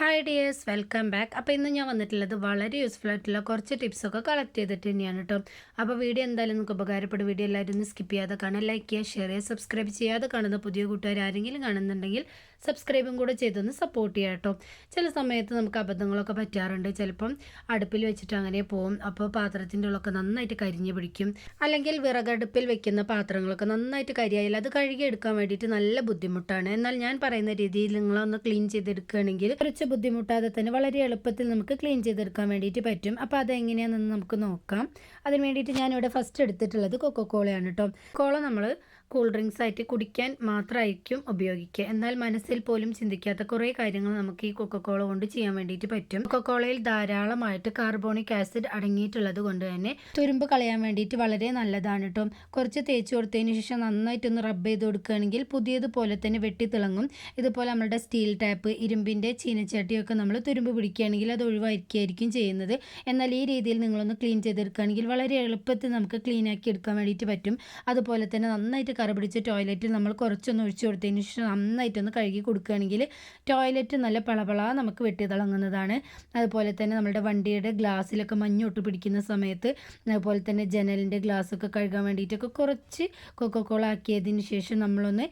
Hi dears welcome back അപ്പോൾ ഇന്ന് ഞാൻ വന്നിട്ടുള്ളത് വളരെ യൂസ്ഫുൾ ആയിട്ടുള്ള കുറച്ച് ടിപ്സൊക്കെ കളക്ട് ചെയ്തിട്ട് തന്നെയാണ് കേട്ടോ അപ്പോൾ വീഡിയോ എന്തായാലും നിങ്ങൾക്ക് ഉപകാരപ്പെടും. വീഡിയോ എല്ലാവരും ഒന്ന് സ്കിപ്പ് ചെയ്യാതെ കാണാൻ ലൈക്ക് ചെയ്യുക ഷെയർ ചെയ്യുക സബ്സ്ക്രൈബ് ചെയ്യാതെ കാണുന്ന പുതിയ കൂട്ടുകാർ ആരെങ്കിലും കാണുന്നുണ്ടെങ്കിൽ സബ്സ്ക്രൈബും കൂടെ ചെയ്തൊന്ന് സപ്പോർട്ട് ചെയ്യുക കേട്ടോ ചില സമയത്ത് നമുക്ക് അബദ്ധങ്ങളൊക്കെ പറ്റാറുണ്ട്. ചിലപ്പം അടുപ്പിൽ വെച്ചിട്ട് അങ്ങനെ പോകും അപ്പോൾ പാത്രത്തിന്റെ ഉള്ളൊക്കെ നന്നായിട്ട് കരിഞ്ഞ് പിടിക്കും. അല്ലെങ്കിൽ വിറകടുപ്പിൽ വെക്കുന്ന പാത്രങ്ങളൊക്കെ നന്നായിട്ട് കരിയായാലും അത് കഴുകി എടുക്കാൻ വേണ്ടിയിട്ട് നല്ല ബുദ്ധിമുട്ടാണ്. എന്നാൽ ഞാൻ പറയുന്ന രീതിയിൽ നിങ്ങളൊന്ന് ക്ലീൻ ചെയ്തെടുക്കുകയാണെങ്കിൽ കുറച്ച് ബുദ്ധിമുട്ടാതെ തന്നെ വളരെ എളുപ്പത്തിൽ നമുക്ക് ക്ലീൻ ചെയ്തെടുക്കാൻ വേണ്ടിയിട്ട് പറ്റും. അപ്പോൾ അതെങ്ങനെയാണെന്ന് നമുക്ക് നോക്കാം. അതിന് വേണ്ടിയിട്ട് ഞാനിവിടെ ഫസ്റ്റ് എടുത്തിട്ടുള്ളത് കൊക്കോ കോളയാണ് കേട്ടോ കോള നമ്മൾ കൂൾ ഡ്രിങ്ക്സ് ആയിട്ട് കുടിക്കാൻ മാത്രമായിരിക്കും ഉപയോഗിക്കുക. എന്നാൽ മനസ്സിൽ പോലും ചിന്തിക്കാത്ത കുറേ കാര്യങ്ങൾ നമുക്ക് ഈ കൊക്കക്കോള കൊണ്ട് ചെയ്യാൻ വേണ്ടിയിട്ട് പറ്റും. കൊക്കക്കോളയിൽ ധാരാളമായിട്ട് കാർബോണിക് ആസിഡ് അടങ്ങിയിട്ടുള്ളത് കൊണ്ട് തന്നെ തുരുമ്പ് കളയാൻ വേണ്ടിയിട്ട് വളരെ നല്ലതാണ് കേട്ടോ കുറച്ച് തേച്ച് കൊടുത്തതിന് ശേഷം നന്നായിട്ടൊന്ന് റബ്ബ് ചെയ്ത് കൊടുക്കുകയാണെങ്കിൽ പുതിയതുപോലെ തന്നെ വെട്ടി തിളങ്ങും. ഇതുപോലെ നമ്മുടെ സ്റ്റീൽ ടാപ്പ് ഇരുമ്പിന്റെ ചീനച്ചട്ടിയൊക്കെ നമ്മൾ തുരുമ്പ് പിടിക്കുകയാണെങ്കിൽ അത് ഒഴിവായിരിക്കുകയായിരിക്കും ചെയ്യുന്നത്. എന്നാൽ ഈ രീതിയിൽ നിങ്ങളൊന്ന് ക്ലീൻ ചെയ്തെടുക്കുകയാണെങ്കിൽ വളരെ എളുപ്പത്തിൽ നമുക്ക് ക്ലീൻ ആക്കി എടുക്കാൻ വേണ്ടിയിട്ട് പറ്റും. അതുപോലെ തന്നെ നന്നായിട്ട് കറ പിടിച്ച ടോയ്ലറ്റിൽ നമ്മൾ കുറച്ചൊന്ന് ഒഴിച്ചു കൊടുത്തതിന് ശേഷം നന്നായിട്ടൊന്ന് കഴുകി കൊടുക്കുകയാണെങ്കിൽ ടോയ്ലറ്റ് നല്ല പളപള നമുക്ക് വെട്ടി തിളങ്ങുന്നതാണ്. അതുപോലെ തന്നെ നമ്മുടെ വണ്ടിയുടെ ഗ്ലാസ്സിലൊക്കെ മഞ്ഞൊട്ട് പിടിക്കുന്ന സമയത്ത് അതുപോലെ തന്നെ ജനലിന്റെ ഗ്ലാസ്സൊക്കെ കഴുകാൻ വേണ്ടിയിട്ടൊക്കെ കുറച്ച് കൊക്കക്കോള ആക്കിയതിന് ശേഷം നമ്മളൊന്ന്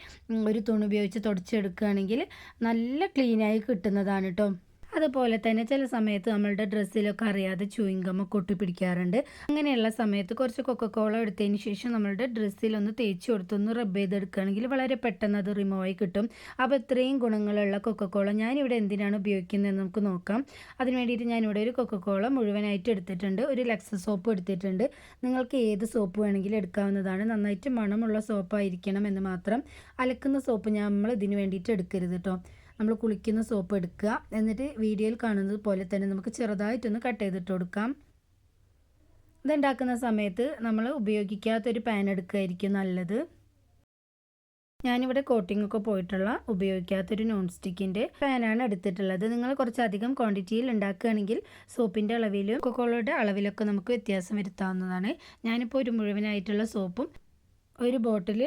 ഒരു തുണി ഉപയോഗിച്ച് തുടച്ചെടുക്കുകയാണെങ്കിൽ നല്ല ക്ലീനായി കിട്ടുന്നതാണ് കേട്ടോ അതുപോലെ തന്നെ ചില സമയത്ത് നമ്മളുടെ ഡ്രസ്സിലൊക്കെ അറിയാതെ ചൂയിങ്കമ്മ കൊട്ടിപ്പിടിക്കാറുണ്ട് അങ്ങനെയുള്ള സമയത്ത് കുറച്ച് കൊക്കക്കോള എടുത്തതിന് ശേഷം നമ്മളുടെ ഡ്രസ്സിലൊന്ന് തേച്ച് കൊടുത്തൊന്ന് റബ്ബ് ചെയ്തെടുക്കുകയാണെങ്കിൽ വളരെ പെട്ടെന്ന് അത് റിമൂവ് ആയി കിട്ടും. അപ്പോൾ ഇത്രയും ഗുണങ്ങളുള്ള കൊക്കക്കോള ഞാനിവിടെ എന്തിനാണ് ഉപയോഗിക്കുന്നതെന്ന് നമുക്ക് നോക്കാം. അതിന് വേണ്ടിയിട്ട് ഞാനിവിടെ ഒരു കൊക്കക്കോള മുഴുവനായിട്ട് എടുത്തിട്ടുണ്ട്. ഒരു ലക്സ സോപ്പ് എടുത്തിട്ടുണ്ട്. നിങ്ങൾക്ക് ഏത് സോപ്പ് വേണമെങ്കിലും എടുക്കാവുന്നതാണ്. നന്നായിട്ട് മണമുള്ള സോപ്പായിരിക്കണം എന്ന് മാത്രം. അലക്കുന്ന സോപ്പ് നമ്മൾ ഇതിന് വേണ്ടിയിട്ട് എടുക്കരുത് കേട്ടോ നമ്മൾ കുളിക്കുന്ന സോപ്പ് എടുക്കുക. എന്നിട്ട് വീഡിയോയിൽ കാണുന്നത് പോലെ തന്നെ നമുക്ക് ചെറുതായിട്ടൊന്ന് കട്ട് ചെയ്തിട്ട് കൊടുക്കാം. ഇതുണ്ടാക്കുന്ന സമയത്ത് നമ്മൾ ഉപയോഗിക്കാത്തൊരു പാൻ എടുക്കുകയായിരിക്കും നല്ലത്. ഞാനിവിടെ ഒക്കെ പോയിട്ടുള്ള ഉപയോഗിക്കാത്തൊരു നോൺ സ്റ്റിക്കിന്റെ പാനാണ് എടുത്തിട്ടുള്ളത്. നിങ്ങൾ കുറച്ചധികം ക്വാണ്ടിറ്റിയിൽ ഉണ്ടാക്കുകയാണെങ്കിൽ സോപ്പിന്റെ അളവിലും കൊക്കോളയുടെ അളവിലൊക്കെ നമുക്ക് വ്യത്യാസം വരുത്താവുന്നതാണ്. ഞാനിപ്പോൾ ഒരു മുഴുവനായിട്ടുള്ള സോപ്പും ഒരു ബോട്ടിൽ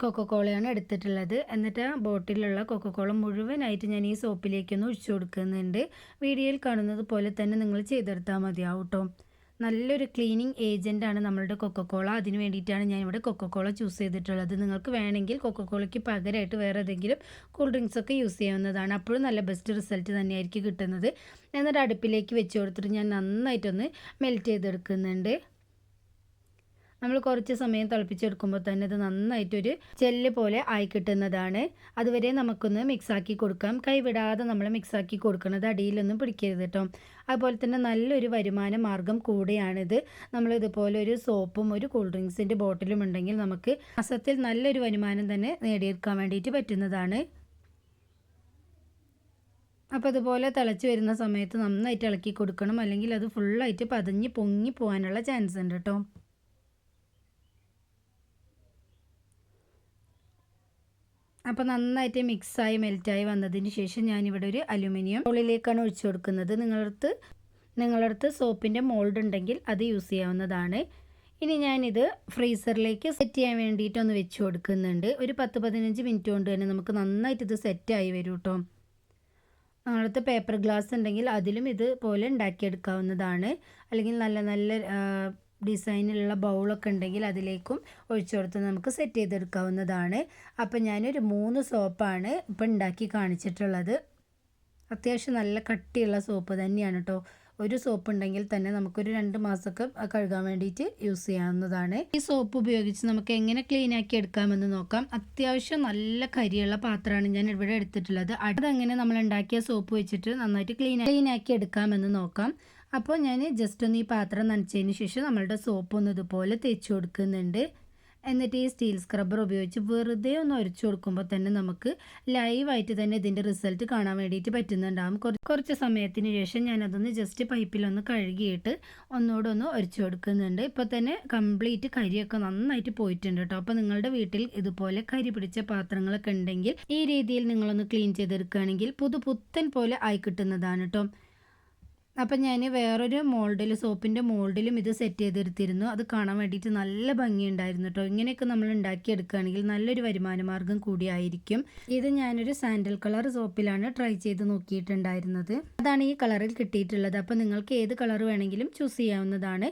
കൊക്കക്കോളയാണ് എടുത്തിട്ടുള്ളത്. എന്നിട്ട് ബോട്ടിലുള്ള കൊക്കക്കോള മുഴുവനായിട്ട് ഞാൻ ഈ സോപ്പിലേക്കൊന്ന് ഒഴിച്ചു കൊടുക്കുന്നുണ്ട്. വീഡിയോയിൽ കാണുന്നത് പോലെ തന്നെ നിങ്ങൾ ചെയ്തെടുത്താൽ മതിയാവും കേട്ടോ നല്ലൊരു ക്ലീനിങ് ഏജന്റാണ് നമ്മളുടെ കൊക്കക്കോള അതിന് വേണ്ടിയിട്ടാണ് ഞാൻ ഇവിടെ കൊക്കക്കോള ചൂസ് ചെയ്തിട്ടുള്ളത്. നിങ്ങൾക്ക് വേണമെങ്കിൽ കൊക്കക്കോളയ്ക്ക് പകരമായിട്ട് വേറെ ഏതെങ്കിലും കൂൾ ഡ്രിങ്ക്സ് ഒക്കെ യൂസ് ചെയ്യാവുന്നതാണ്. അപ്പോഴും നല്ല ബെസ്റ്റ് റിസൾട്ട് തന്നെയായിരിക്കും കിട്ടുന്നത്. എന്നിട്ട് അടുപ്പിലേക്ക് വെച്ച് കൊടുത്തിട്ട് ഞാൻ നന്നായിട്ടൊന്ന് മെൽറ്റ് ചെയ്തെടുക്കുന്നുണ്ട്. നമ്മൾ കുറച്ച് സമയം തിളപ്പിച്ചെടുക്കുമ്പോൾ തന്നെ ഇത് നന്നായിട്ടൊരു ചെല്ല് പോലെ ആയി കിട്ടുന്നതാണ്. അതുവരെ നമുക്കൊന്ന് മിക്സാക്കി കൊടുക്കാം. കൈവിടാതെ നമ്മൾ മിക്സാക്കി കൊടുക്കുന്നത് അടിയിലൊന്നും പിടിക്കരുത് കേട്ടോ. അതുപോലെ തന്നെ നല്ലൊരു വരുമാന മാർഗം കൂടെയാണിത്. നമ്മൾ ഇതുപോലെ ഒരു സോപ്പും ഒരു കൂൾ ഡ്രിങ്ക്സിന്റെ ബോട്ടിലും ഉണ്ടെങ്കിൽ നമുക്ക് മാസത്തിൽ നല്ലൊരു വരുമാനം തന്നെ നേടിയെടുക്കാൻ വേണ്ടിയിട്ട് പറ്റുന്നതാണ്. അപ്പോൾ അതുപോലെ തിളച്ച് വരുന്ന സമയത്ത് നന്നായിട്ട് ഇളക്കി കൊടുക്കണം. അല്ലെങ്കിൽ അത് ഫുള്ളായിട്ട് പതഞ്ഞ് പൊങ്ങി പോകാനുള്ള ചാൻസ് ഉണ്ട് കേട്ടോ. അപ്പോൾ നന്നായിട്ട് മിക്സായി മെൽറ്റായി വന്നതിന് ശേഷം ഞാനിവിടെ ഒരു അലുമിനിയം ബോളിലേക്കാണ് ഒഴിച്ചു കൊടുക്കുന്നത്. നിങ്ങളടുത്ത് നിങ്ങളടുത്ത് സോപ്പിന്റെ മോൾഡ് ഉണ്ടെങ്കിൽ അത് യൂസ് ചെയ്യാവുന്നതാണ്. ഇനി ഞാനിത് ഫ്രീസറിലേക്ക് സെറ്റ് ചെയ്യാൻ വേണ്ടിയിട്ടൊന്ന് വെച്ച് കൊടുക്കുന്നുണ്ട്. ഒരു പത്ത് പതിനഞ്ച് മിനിറ്റ് കൊണ്ട് തന്നെ നമുക്ക് നന്നായിട്ട് ഇത് സെറ്റായി വരും കേട്ടോ. നിങ്ങളടുത്ത് പേപ്പർ ഗ്ലാസ് ഉണ്ടെങ്കിൽ അതിലും ഇതുപോലെ ഉണ്ടാക്കിയെടുക്കാവുന്നതാണ്. അല്ലെങ്കിൽ നല്ല നല്ല ഡിസൈനിലുള്ള ബൗളൊക്കെ ഉണ്ടെങ്കിൽ അതിലേക്കും ഒഴിച്ചു കൊടുത്ത് നമുക്ക് സെറ്റ് ചെയ്തെടുക്കാവുന്നതാണ്. അപ്പം ഞാനൊരു മൂന്ന് സോപ്പാണ് ഇപ്പം ഉണ്ടാക്കി കാണിച്ചിട്ടുള്ളത്. അത്യാവശ്യം നല്ല കട്ടിയുള്ള സോപ്പ് തന്നെയാണ് കേട്ടോ ഒരു സോപ്പ് ഉണ്ടെങ്കിൽ തന്നെ നമുക്കൊരു രണ്ട് മാസമൊക്കെ കഴുകാൻ വേണ്ടിയിട്ട് യൂസ് ചെയ്യാവുന്നതാണ്. ഈ സോപ്പ് ഉപയോഗിച്ച് നമുക്ക് എങ്ങനെ ക്ലീൻ ആക്കി എടുക്കാമെന്ന് നോക്കാം. അത്യാവശ്യം നല്ല കരിയുള്ള പാത്രമാണ് ഞാൻ ഇവിടെ എടുത്തിട്ടുള്ളത്. അതെങ്ങനെ നമ്മൾ ഉണ്ടാക്കിയ സോപ്പ് വെച്ചിട്ട് നന്നായിട്ട് ക്ലീൻ ക്ലീൻ ആക്കി എടുക്കാമെന്ന് നോക്കാം. അപ്പോൾ ഞാൻ ജസ്റ്റ് ഒന്ന് ഈ പാത്രം നനച്ചതിന് ശേഷം നമ്മളുടെ സോപ്പ് ഒന്ന് ഇതുപോലെ തേച്ച് കൊടുക്കുന്നുണ്ട്. എന്നിട്ട് ഈ സ്റ്റീൽ സ്ക്രബ്ബർ ഉപയോഗിച്ച് വെറുതെ ഒന്ന് ഉരച്ചു കൊടുക്കുമ്പോൾ തന്നെ നമുക്ക് ലൈവായിട്ട് തന്നെ ഇതിന്റെ റിസൾട്ട് കാണാൻ വേണ്ടിയിട്ട് പറ്റുന്നുണ്ടാകും കുറച്ച് സമയത്തിന് ശേഷം ഞാനതൊന്ന് ജസ്റ്റ് പൈപ്പിലൊന്ന് കഴുകിയിട്ട് ഒന്നുകൂടെ ഒന്ന് ഉരച്ചു കൊടുക്കുന്നുണ്ട്. ഇപ്പോൾ തന്നെ കംപ്ലീറ്റ് കരിയൊക്കെ നന്നായിട്ട് പോയിട്ടുണ്ട് കേട്ടോ അപ്പോൾ നിങ്ങളുടെ വീട്ടിൽ ഇതുപോലെ കരി പിടിച്ച പാത്രങ്ങളൊക്കെ ഉണ്ടെങ്കിൽ ഈ രീതിയിൽ നിങ്ങളൊന്ന് ക്ലീൻ ചെയ്തെടുക്കുകയാണെങ്കിൽ പുതുപുത്തൻ പോലെ ആയി കിട്ടുന്നതാണ് കേട്ടോ അപ്പം ഞാൻ വേറൊരു മോൾഡിൽ സോപ്പിന്റെ മോൾഡിലും ഇത് സെറ്റ് ചെയ്തെടുത്തിരുന്നു. അത് കാണാൻ വേണ്ടിയിട്ട് നല്ല ഭംഗിയുണ്ടായിരുന്നു കേട്ടോ ഇങ്ങനെയൊക്കെ നമ്മൾ ഉണ്ടാക്കിയെടുക്കുകയാണെങ്കിൽ നല്ലൊരു വരുമാന മാർഗം കൂടിയായിരിക്കും ഇത് ഞാനൊരു സാൻഡൽ കളർ സോപ്പിലാണ് ട്രൈ ചെയ്ത് നോക്കിയിട്ടുണ്ടായിരുന്നത്. അതാണ് ഈ കളറിൽ കിട്ടിയിട്ടുള്ളത്. അപ്പോൾ നിങ്ങൾക്ക് ഏത് കളർ വേണമെങ്കിലും ചൂസ് ചെയ്യാവുന്നതാണ്.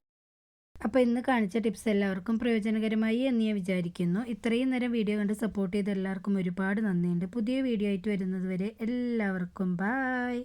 അപ്പോൾ ഇന്ന് കാണിച്ച ടിപ്സ് എല്ലാവർക്കും പ്രയോജനകരമായി എന്ന് ഞാൻ വിചാരിക്കുന്നു. ഇത്രയും നേരം വീഡിയോ കണ്ട് സപ്പോർട്ട് ചെയ്ത എല്ലാവർക്കും ഒരുപാട് നന്ദിയുണ്ട്. പുതിയ വീഡിയോ ആയിട്ട് വരുന്നത് വരെ എല്ലാവർക്കും ബായ്